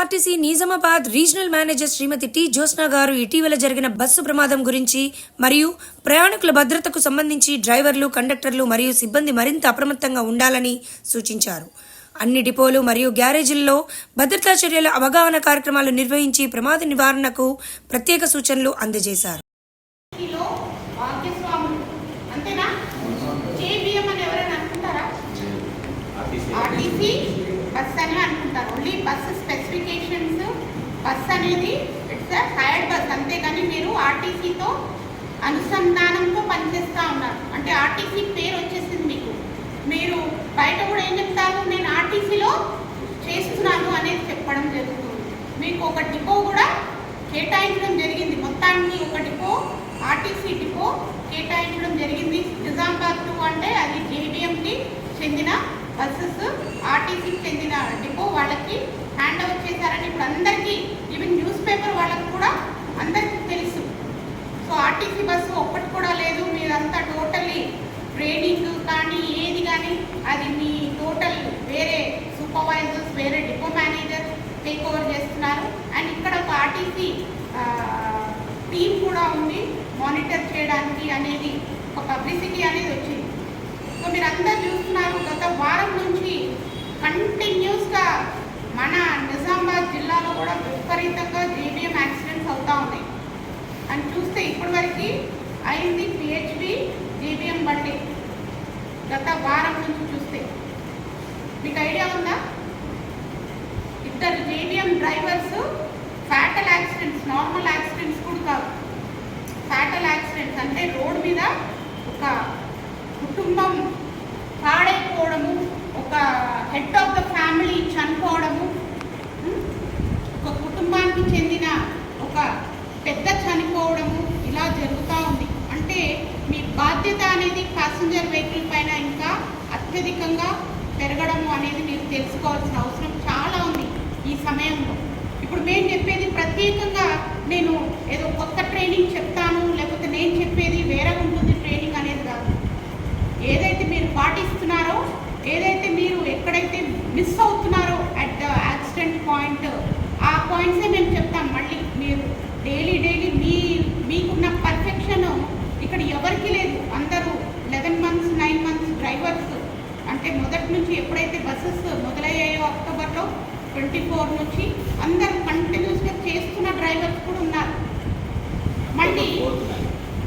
RTC Nizamabad regional manager Shrimati T Jyotsna garu ఇటీవల జరిగిన bus ప్రమాదం గురించి మరియు ప్రయాణికుల భద్రతకు సంబంధించి డ్రైవర్లు కండక్టర్లు మరియు సిబ్బంది మరింత అప్రమత్తంగా ఉండాలని సూచించారు. అన్ని డిపోలు మరియు గ్యారేజీల్లో భద్రతా చర్యల అవగాహన కార్యక్రమాలు నిర్వహించి ప్రమాద నివారణకు ప్రత్యేక సూచనలు అందజేశారు. లో భాగ్యస్వాములు అంతేనా? జేబిఎం అని ఎవరైనా అనుకుంటారా? ఆర్టీసీ? బస్ అని అనుకుంటారు. ఓన్లీ బస్ స్పెసిఫికేషన్స్ బస్ అనేది ఇట్స్ హైర్డ్ బస్ అంతేగాని మీరు ఆర్టీసీతో అనుసంధానంతో పనిచేస్తూ ఉన్నారు. అంటే ఆర్టీసీ పేరు వచ్చేసింది మీకు. మీరు బయట కూడా ఏం చెప్తారు? నేను ఆర్టీసీలో చేస్తున్నాను అనేది చెప్పడం జరుగుతుంది. మీకు ఒక డిపో కూడా కేటాయించడం జరిగింది. మొత్తానికి ఒక డిపో ఆర్టీసీ డిపో కేటాయించడం జరిగింది. నిజామాబాద్ టు అంటే అది జేబిఎంకి చెందిన బస్సెస్ ఆర్టీసీకి చెందిన డిపో వాళ్ళకి హ్యాండ్ ఓవర్ చేశారని ఇప్పుడు అందరికీ ఈవెన్ న్యూస్ పేపర్ వాళ్ళకు కూడా అందరికీ తెలుసు. సో ఆర్టీసీ బస్సు ఒక్కటి కూడా లేదు. మీరంతా టోటల్లీ ట్రైనింగ్ కానీ ఏది కానీ అది మీ టోటల్ వేరే సూపర్వైజర్స్ వేరే డిపో మేనేజర్ టేక్ ఓవర్ చేస్తున్నారు. అండ్ ఇక్కడ ఒక ఆర్టీసీ టీం కూడా ఉంది మానిటర్ చేయడానికి అనేది ఒక పబ్లిసిటీ అనేది వచ్చింది. సో మీరు అందరు చూస్తున్నారు గత వారం నుంచి కంటిన్యూస్గా మన నిజామాబాద్ జిల్లాలో కూడా విపరీతంగా జేబీఎం యాక్సిడెంట్స్ అవుతూ ఉన్నాయి అని చూస్తే ఇప్పటి వరకు అయింది పిహెచ్బి జీబీఎం బండి. గత వారం నుంచి చూస్తే. మీకు ఐడియా ఉందా? ఇద్దరు GBM drivers fatal accidents normal accidents కూడా కాదు. ఫ్యాటల్ యాక్సిడెంట్స్ అంటే రోడ్ మీద ఒక కుటుంబం పాడైపోవడము ఒక హెడ్ ఆఫ్ ద ఫ్యామిలీ చనిపోవడము ఉమ్, ఒక కుటుంబానికి చెందిన ఒక పెద్ద చనిపోవడము ఇలా జరుగుతూ ఉంది అంటే మీ బాధ్యత అనేది ప్యాసింజర్ వెహికల్ పైన ఇంకా అత్యధికంగా పెరగడము అనేది మీరు తెలుసుకోవాల్సిన అవసరం చాలా ఉంది ఈ సమయంలో. ఇప్పుడు మేము చెప్పేది ప్రత్యేకంగా నేను ఏదో కొత్త ట్రైనింగ్ చెప్తాను లేకపోతే నేను చెప్పేది వేరే ఉంటుంది ట్రైనింగ్ అనేది కాదు. ఏదైతే మీరు పాటిస్తున్నారో ఏదైతే మీరు ఎక్కడైతే మిస్ అవుతున్నారో అట్ ద యాక్సిడెంట్ పాయింట్ ఆ పాయింట్సే మేము చెప్తాం. మళ్ళీ మీరు డైలీ డైలీ మీ మీకున్న పర్ఫెక్షన్ ఇక్కడ ఎవరికి లేదు అందరూ eleven months nine months drivers అంటే మొదటి నుంచి ఎప్పుడైతే బస్సెస్ మొదలయ్యాయో అక్టోబర్లో ట్వంటీ ఫోర్ నుంచి అందరూ కంటిన్యూస్గా చేస్తున్న డ్రైవర్స్ కూడా ఉన్నారు. మళ్ళీ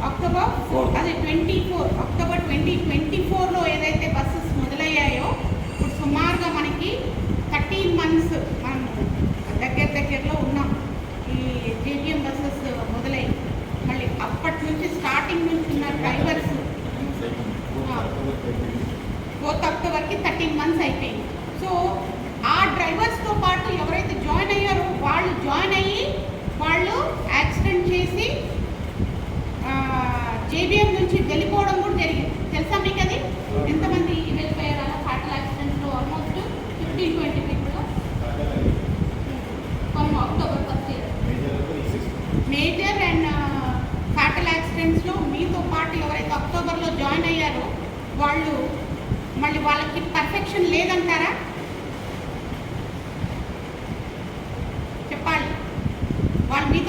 అక్టోబర్ ఫోర్ అదే twenty four October twenty twenty ఫోర్లో ఏదైతే బస్సెస్ మొదలయ్యాయో ఇప్పుడు సుమారుగా మనకి థర్టీన్ మంత్స్ మనం దగ్గర దగ్గరలో ఉన్నాం. ఈ జేబిఎం బస్సెస్ మొదలయ్యి మళ్ళీ అప్పటి నుంచి స్టార్టింగ్ నుంచి ఫోర్త్ అక్టోబర్కి థర్టీన్ మంత్స్ అయిపోయింది. సో ఆ డ్రైవర్స్తో పాటు ఎవరైతే జాయిన్ అయ్యారో వాళ్ళు జాయిన్ అయ్యి వాళ్ళు యాక్సిడెంట్ చేసి జేబిఎం నుంచి వెళ్ళిపోవడం కూడా జరిగింది. తెలుసా మీకు అది? ఎంతమంది వెళ్ళిపోయారు అలా? Fatal యాక్సిడెంట్స్లో almost fifteen twenty people from October first year major and fatal యాక్సిడెంట్స్లో మీతో పాటు ఎవరైతే అక్టోబర్లో జాయిన్ అయ్యారో వాళ్ళు మళ్ళీ వాళ్ళకి పర్ఫెక్షన్ లేదంటారా?